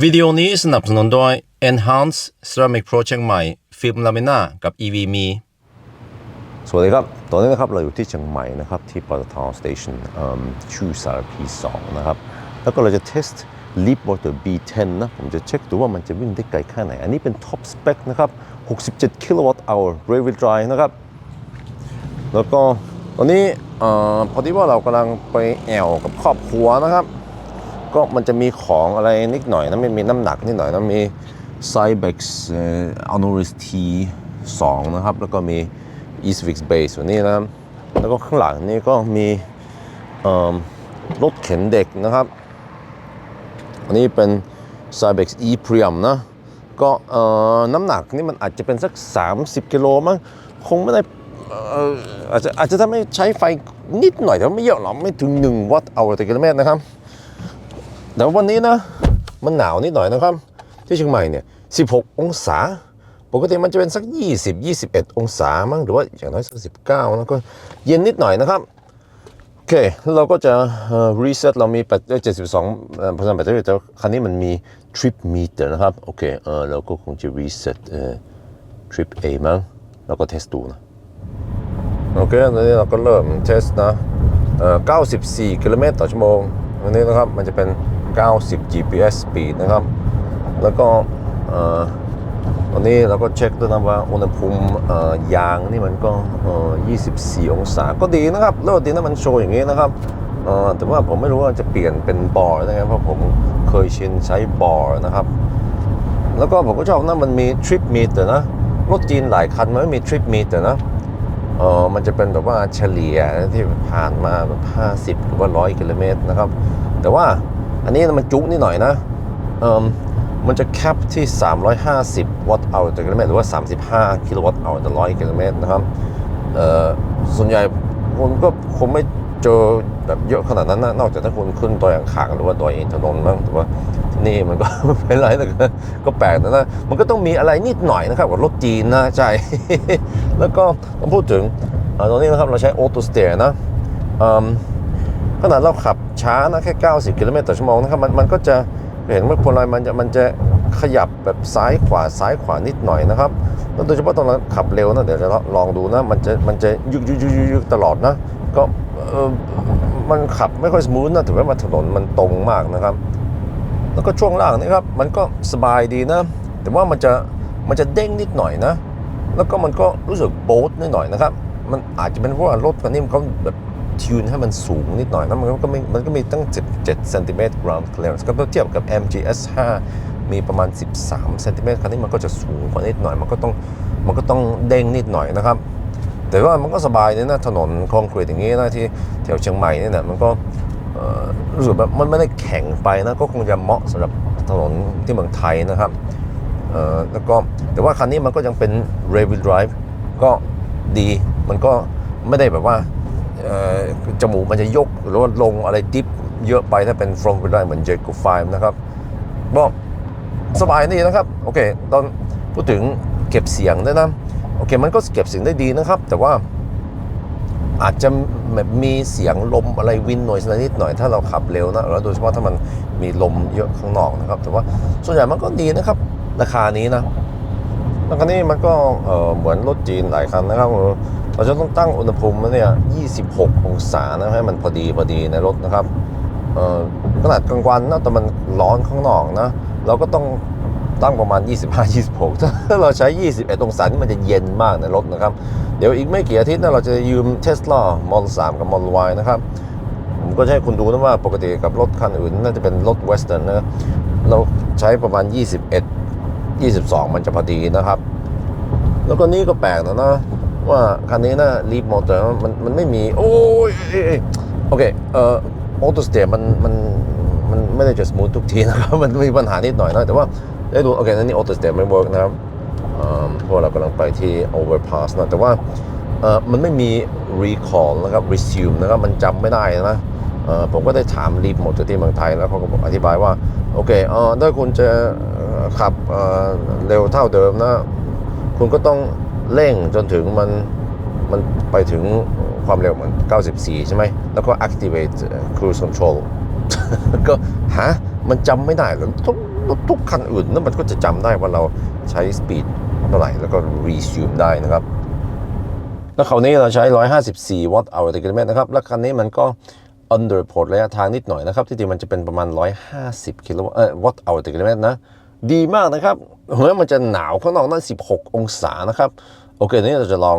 วิดีโอนี้สนับสนุนโดย Enhance Ceramic Pro เชียงใหม่ ฟิล์มลามิน่ากับ EV มีสวัสดีครับ ตอนนี้นะครับเราอยู่ที่เชียงใหม่นะครับ ที่ปตทสเตชันชูสารพีสองนะครับ แล้วก็เราจะเทสอบ Leap Motor B10 นะ ผมจะเช็คดูว่ามันจะวิ่งได้ไกลแค่ไหน อันนี้เป็นท็อปสเปคนะครับ 67 กิโลวัตต์ hour rear wheel drive นะครับ แล้วก็ตอนนี้อพอดีว่าเรากำลังไปแอวกับครอบครัวนะครับ ก็มันจะมีของอะไรนิดหน่อยนะไม่มีน้ำหนักนิดหน่อยนะมี Cybex เอ่อ Honoris T 2นะครับ แล้วก็มี Easfix Base ตัวนี้นะแล้วก็ข้างหลังนี่ก็มีรถเข็นเด็กนะครับ อันนี้เป็น Cybex E Prium นะ ก็น้ำหนักนี่มันอาจจะเป็นสัก 30 กิโลมั้ง คงไม่ได้อ่ออาจจะอาจจะถ้าไม่ใช้ไฟนิดหน่อยแต่ไม่เยอะหรอกไม่ถึง 1 วัตต์เอาต่อกิโลเมตรนะครับ แต่วันนี้นะมันหนาวนิดหน่อยนะครับ ที่เชียงใหม่เนี่ย16 องศา ปกติมันจะเป็นสัก 20 21 องศามั้งหรือว่าอย่างน้อยสัก19นะก็เย็นนิดหน่อยนะครับโอเคเราก็จะรีเซ็ตเรามีแบตเตอรี่72เอ่อราะฉะนั้นแบตเตอรี่แต่คันนี้มันมี trip meter นะครับโอเคเออเราก็คงจะรีเซ็ตเอ่อ trip A มั้งแล้วก็เทสดูนะโอเคตอนนี้เราก็เริ่มเทสนะเอ่อ94 กิโลเมตรต่อชั่วโมงอันนี้นะครับมันจะเป็น 90 GPS speed นะครับ แล้วก็เอ่อวันนี้เราก็เช็คด้วยนะว่าอุณหภูมิยางนี่มันก็ 24 องศาก็ดีนะครับเลิศดีนะมันโชว์อย่างนี้นะครับแต่ว่าผมไม่รู้ว่าจะเปลี่ยนเป็นบอร์ดได้ไงเพราะผมเคยชินใช้บอร์ดนะครับ แล้วก็ผมก็ชอบนะมันมี trip meter นะรถจีนหลายคันมันไม่มี trip meter นะเออมันจะเป็นแบบว่าเฉลี่ยที่ผ่านมาแบบ50 หรือว่า 100 กิโลเมตรนะครับ แต่ว่า อันนี้มันจุกนิดหน่อยนะเออมันจะแคปที่ 350 วัตต์เอาต่อกิโลเมตรหรือว่า 35 กิโลวัตต์เอาต่อ100กิโลเมตรนะครับเออส่วนใหญ่คนก็คงไม่เจอแบบเยอะขนาดนั้นนะนอกจากถ้าคุณขึ้นตัวอย่างขางหรือว่าตัวเองถนนบ้างแต่ว่าที่นี่มันก็ไม่เป็นไรแต่ก็แปลกนะนะมันก็ต้องมีอะไรนิดหน่อยนะครับกับรถจีนนะใช่แล้วก็ต้องพูดถึงเอ่อตรงนี้นะครับเราใช้ออโตสเต r นะอืม ขนาดเราขับช้านะแค่ 90 กิโลเมตรต่อชั่วโมงนะครับมันมันก็จะเห็นว่าพวงมาลัยมันจะมันจะขยับแบบซ้ายขวาซ้ายขวานิดหน่อยนะครับแล้วโดยเฉพาะตอนเราขับเร็วนะเดี๋ยวจะลองดูนะ มันจะมันจะยึกยึกยึกยึกยึกตลอดนะ ก็เออมันขับไม่ค่อยสมูทนะถือว่ามันถนนมันตรงมากนะครับ แล้วก็ช่วงล่างนี่ครับ มันก็สบายดีนะ แต่ว่ามันจะมันจะเด้งนิดหน่อยนะ แล้วก็มันก็รู้สึกโบ๊ทนิดหน่อยนะครับ มันอาจจะเป็นเพราะว่ารถคันนี้มันเขาแบบ ทิวนให้มันสูงนิดหน่อยนะมันก็ไม่มันก็มีตั้ง 17เซนติเมตร ground clearance ก็เทียบกับ MGS 5มีประมาณ 13เซนติเมตรคันนี้มันก็จะสูงกว่านิดหน่อย มันก็ต้องมันก็ต้องเด้งนิดหน่อยนะครับ แต่ว่ามันก็สบายเลยนะถนนคอนกรีตอย่างนี้นะที่แถวเชียงใหม่เนี่ยนะมันก็รู้สึกแบบมันไม่ได้แข็งไปนะก็คงจะเหมาะสำหรับถนนที่เมืองไทยนะครับแล้วก็แต่ว่าคันนี้มันก็ยังเป็น rear wheel drive ก็ดีมันก็ไม่ได้แบบว่า จมูกมันจะยกหรือว่าลงอะไรดิฟเยอะไปถ้าเป็น front wheel drive เหมือน j a c o 5นะครับก็สบายดีนะครับ โอเค ตอนพูดถึงเก็บเสียงได้นะ โอเค มันก็เก็บเสียงได้ดีนะครับ แต่ว่าอาจจะแบบมีเสียงลมอะไรวินหน่อยนิดหน่อยถ้าเราขับเร็วนะแล้วโดยเฉพาะถ้ามันมีลมเยอะข้างนอกนะครับ แต่ว่าส่วนใหญ่มันก็ดีนะครับ ราคานี้นะแล้วคันนี้มันก็เเหมือนรถจีนหลายคันนะครับ เราจะต้องตั้งอุณหภูมิเนี่ย 26 องศานะให้มันพอดีพอดีในรถนะครับขนาดกลางวันนะแต่มันร้อนข้างนอกนะ เราก็ต้องตั้งประมาณ 25-26 ถ้าเราใช้ 21 องศานี่มันจะเย็นมากในรถนะครับ เดี๋ยวอีกไม่กี่อาทิตย์นะเราจะยืม Tesla Model 3กับ Model Y นะครับ ผมก็จะให้คุณดูนะว่าปกติกับรถคันอื่น น่าจะเป็นรถเวสเทิร์นนะเราใช้ประมาณ 21 22 มันจะพอดีนะครับ แล้วก็นี่ก็แปลกนะนะ ว่าคันนี้นะรีบมอเตอร์มันมันไม่มีโอ้ยโอเคเอ่อออโตสเต r มันมันมันไม่ได้จะสมูททุกทีนะครับมันมีปัญหานิดหน่อยนะแต่ว่าได้ดูโอเคนั่นนี่ออโตสเต r ไม่เวิร์กนะครับเอ่อพราะเรากำลังไปที่ overpass นะแต่ว่าเอ่อมันไม่มี recall นะครับ resume นะครับมันจำไม่ได้นะเอ่อผมก็ได้ถามรีบมอเตอร์ที่เมืองไทยแล้วเขาก็บอกอธิบายว่า โอเคเอ่อถ้าคุณจะขับเอ่อเร็วเท่าเดิมนะ คุณก็ต้อง เร่งจนถึงมันมันไปถึงความเร็วเหมือน 94 ใช่ไหม แล้วก็ activate cruise control ก็ฮะมันจำไม่ได้เหรอต้องรถทุกคันอื่นนั่นมันก็จะจำได้ว่าเราใช้สปีดเท่าไหร่ แล้วก็ resume ได้นะครับ แล้วคราวนี้เราใช้ 154 วัตต์ hour ต่อกิโลเมตรนะครับ แล้วคันนี้มันก็ underport ระยะทางนิดหน่อยนะครับ ที่จริงมันจะเป็นประมาณ 150กิโลเอ่อวัตต์ hour ต่อกิโลเมตรนะ ดีมากนะครับเฮ้ยมันจะหนาวข้างนอกนั่น16 องศานะครับ โอเคทีนี้เราจะลอง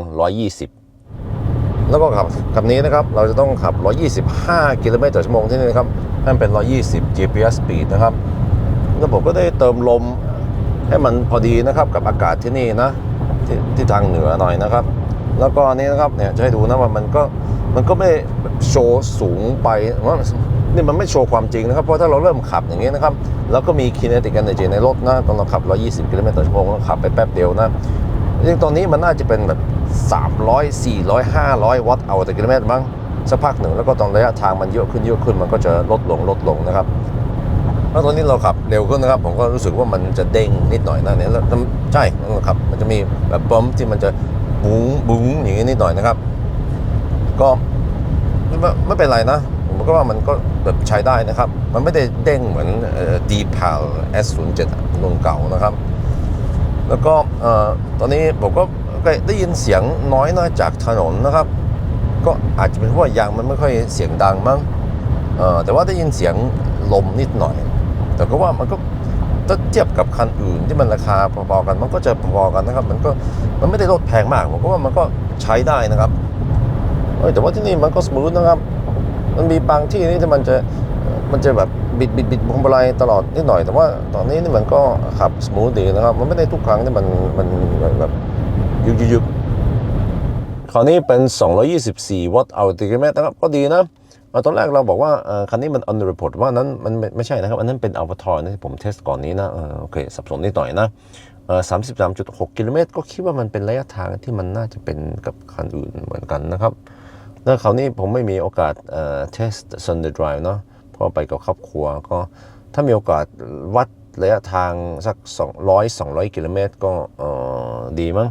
120 แล้วก็ขับขับนี้นะครับ เราจะต้องขับ 125 กิโลเมตรต่อชั่วโมงที่นี่นะครับให้มันเป็น 120 GPS speed นะครับแล้วผมก็ได้เติมลมให้มันพอดีนะครับกับอากาศที่นี่นะทที่ทางเหนือหน่อยนะครับ แล้วก็นี้นะครับเนี่ยจะให้ดูนะว่ามันก็มันก็ไม่โชว์สูงไปว่านี่มันไม่โชว์ความจริงนะครับ เพราะถ้าเราเริ่มขับอย่างนี้นะครับ แล้วก็มี kinetic energy ในรถนะตอนเราขับ 120 กิโลเมตรต่อชั่วโมงแล้วขับไปแป๊บเดียวนะ ยิ่งตอนนี้มันน่าจะเป็นแบบ 300 400 500 วัตต์เอาต่อกิโลเมตรมั้งสักพักหนึ่งแล้วก็ตอนระยะทางมันเยอะขึ้นเยอะขึ้นมันก็จะลดลงลดลงนะครับแล้วตอนนี้เราขับเร็วขึ้นนะครับ ผมก็รู้สึกว่ามันจะเด้งนิดหน่อยนะเนี่ยแล้วใช่ครับ มันจะมีแบบบัมที่มันจะบุ้งบุ้งอย่างนี้นิดหน่อยนะครับ ก็ไม่ไม่เป็นไรนะ ผมก็ว่ามันก็แบบใช้ได้นะครับ มันไม่ได้เด้งเหมือนดีพาล S07 รุ่นเก่านะครับ แล้วก็เอ่อตอนนี้ผมก็ได้ยินเสียงน้อยนะจากถนนนะครับ ก็อาจจะเป็นเพราะยางมันไม่ค่อยเสียงดังมั้งเอ่อแต่ว่าได้ยินเสียงลมนิดหน่อย แต่ก็ว่ามันก็ถ้าเทียบกับคันอื่นที่มันราคาพอๆกันมันก็จะพอๆกันนะครับ มันก็มันไม่ได้ลดแพงมากผมก็ว่ามันก็ใช้ได้นะครับเอ้แต่ว่าที่นี่มันก็สมูทนะครับ มันมีบางที่นี่ที่มันจะ มันจะแบบบิดบิดบิดพวงมาลัยตลอดนิดหน่อย แต่ว่าตอนนี้นี่มันก็ขับสมูทดีนะครับ มันไม่ได้ทุกครั้งที่มันมันแบบยุบยุบยุบคราวนี้เป็น 224 วัตต์เอาติกิโลเมตรนะครับก็ดีนะตอนแรกเราบอกว่าคันนี้มัน underreport ว่านั้นมันไม่ใช่นะครับ อันนั้นเป็น avatar นะที่ผมเทสก่อนนี้นะโอเค สับสนนิดหน่อยนะเออ33.6กิโลเมตรก็คิดว่ามันเป็นระยะทางที่มันน่าจะเป็นกับคันอื่นเหมือนกันนะครับแล้วคราวนี้ผมไม่มีโอกาสเอ่อ test Sunday drive เนาะ เพราะไปกับครอบครัวก็ถ้ามีโอกาสวัดระยะทางสัก 200 200 กิโลเมตรก็ดีมั้ง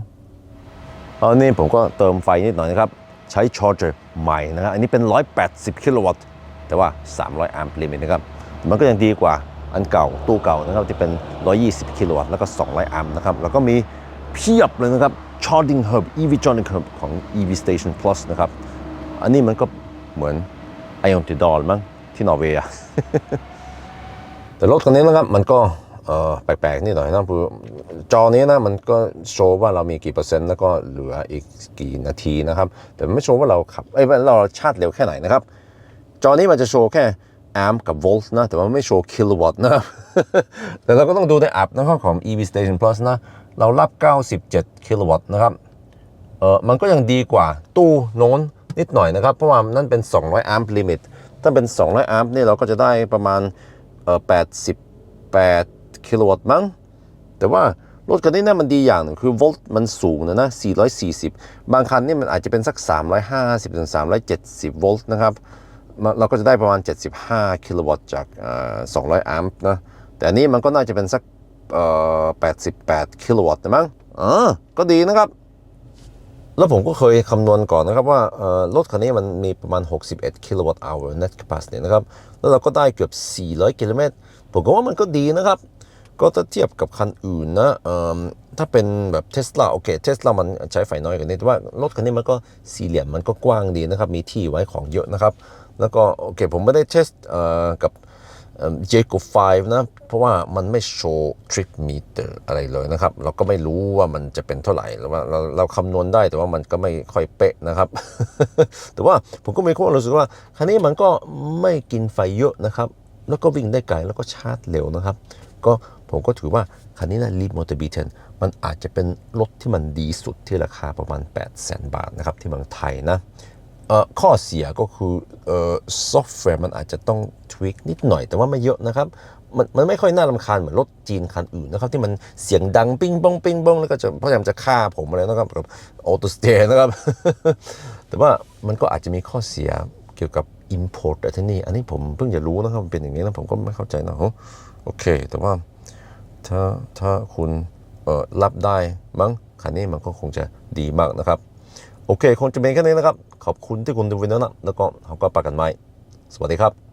ตอนนี้ผมก็เติมไฟนิดหน่อยนะครับ ใช้ charger ใหม่นะครับอันนี้เป็น 180 กิโลวัตต์ แต่ว่า 300 แอมป์ลิมิตนะครับ มันก็ยังดีกว่าอันเก่าตู้เก่านะครับ ที่เป็น 120 กิโลวัตต์แล้วก็ 200 แอมป์นะครับ แล้วก็มีเพียบเลยนะครับ charging hub EV charging hub ของ EV Station Plus นะครับ อันนี้มันก็เหมือน Ion t i d o l มั้ง ที่นอร์เวย์อะแต่รถคันนี้นะครับมันก็แปลกๆนิดหน่อยนะคือจอนี้นะมันก็โชว์ว่าเรามีกี่เปอร์เซ็นต์แล้วก็เหลืออีกกี่นาทีนะครับ แต่ไม่โชว์ว่าเราขับเอ้ยเราชาร์จเร็วแค่ไหนนะครับ จอนี้มันจะโชว์แค่แอมป์กับโวลต์นะ แต่ว่าไม่โชว์กิโลวัตต์นะแต่เราก็ต้องดูในแอปนะครับของ EV Station Plus นะ เรารับ 97 กิโลวัตต์นะครับเออมันก็ยังดีกว่าตู้โน้นนิดหน่อยนะครับ เพราะว่านั่นเป็น 200 แอมป์ลิมิต ถ้าเป็น 200 แอมป์นี่เราก็จะได้ประมาณเออ88 กิโลวัตต์มั้ง แต่ว่ารถคันนี้เนี่ยมันดีอย่างนึงคือโวลต์มันสูงนะนะ 440 บางคันนี่มันอาจจะเป็นสัก 350ถึง370 โวลต์นะครับ เราก็จะได้ประมาณ 75 กิโลวัตต์จากเอ่อ200 แอมป์นะ แต่อันนี้มันก็น่าจะเป็นสักเออ88 กิโลวัตต์มั้งเออก็ดีนะครับ แล้วผมก็เคยคำนวณก่อนนะครับว่ารถคันนี้มันมีประมาณ 61 กิโลวัตต์ hour net capacity นะครับ แล้วเราก็ได้เกือบ 400 กิโลเมตร ผมก็ว่ามันก็ดีนะครับ ก็ถ้าเทียบกับคันอื่นนะถ้าเป็นแบบเทสลาโอเคเทสลามันใช้ไฟน้อยกว่านี้แต่ว่ารถคันนี้มันก็สี่เหลี่ยมมันก็กว้างดีนะครับ มีที่ไว้ของเยอะนะครับ แล้วก็โอเคผมไม่ได้เทสกับ เจโกูไฟนะ เพราะว่ามันไม่โชว์ทริปมีเตอร์อะไรเลยนะครับ เราก็ไม่รู้ว่ามันจะเป็นเท่าไหร่หรือว่าเราเราคำนวณได้แต่ว่ามันก็ไม่ค่อยเป๊ะนะครับ แต่ว่าผมก็มีความรู้สึกว่า คันนี้มันก็ไม่กินไฟเยอะนะครับ แล้วก็วิ่งได้ไกลแล้วก็ชาร์จเร็วนะครับ ก็ผมก็ถือว่าคันนี้นะ Lead Motor B10 มันอาจจะเป็นรถที่มันดีสุดที่ราคาประมาณ 8 0 0 0 0 0 บาทนะครับที่เมืองไทยนะ ข้อเสียก็คือซอฟต์แวร์มันอาจจะต้องทวิกนิดหน่อยแต่ว่าไม่เยอะนะครับ มันมันไม่ค่อยน่ารำคาญเหมือนรถจีนคันอื่นนะครับ ที่มันเสียงดังปิ้งบ้องปิ้งบ้องแล้วก็จะพยายามจะฆ่าผมอะไรนะครับกับออโตสเตย์นะครับ แต่ว่ามันก็อาจจะมีข้อเสียเกี่ยวกับ Import แต่ที่นี่อันนี้ผมเพิ่งจะรู้นะครับมันเป็นอย่างนี้นะผมก็ไม่เข้าใจนะโอเค แต่ว่าถ้าถ้าคุณเออรับได้มั้งคันนี้มันก็คงจะดีมากนะครับ โอเค คงจะเป็นแค่นี้นะครับ ขอบคุณที่คุณดูวิดีโอนะแล้วก็เราก็ปากกันไหมสวัสดีครับ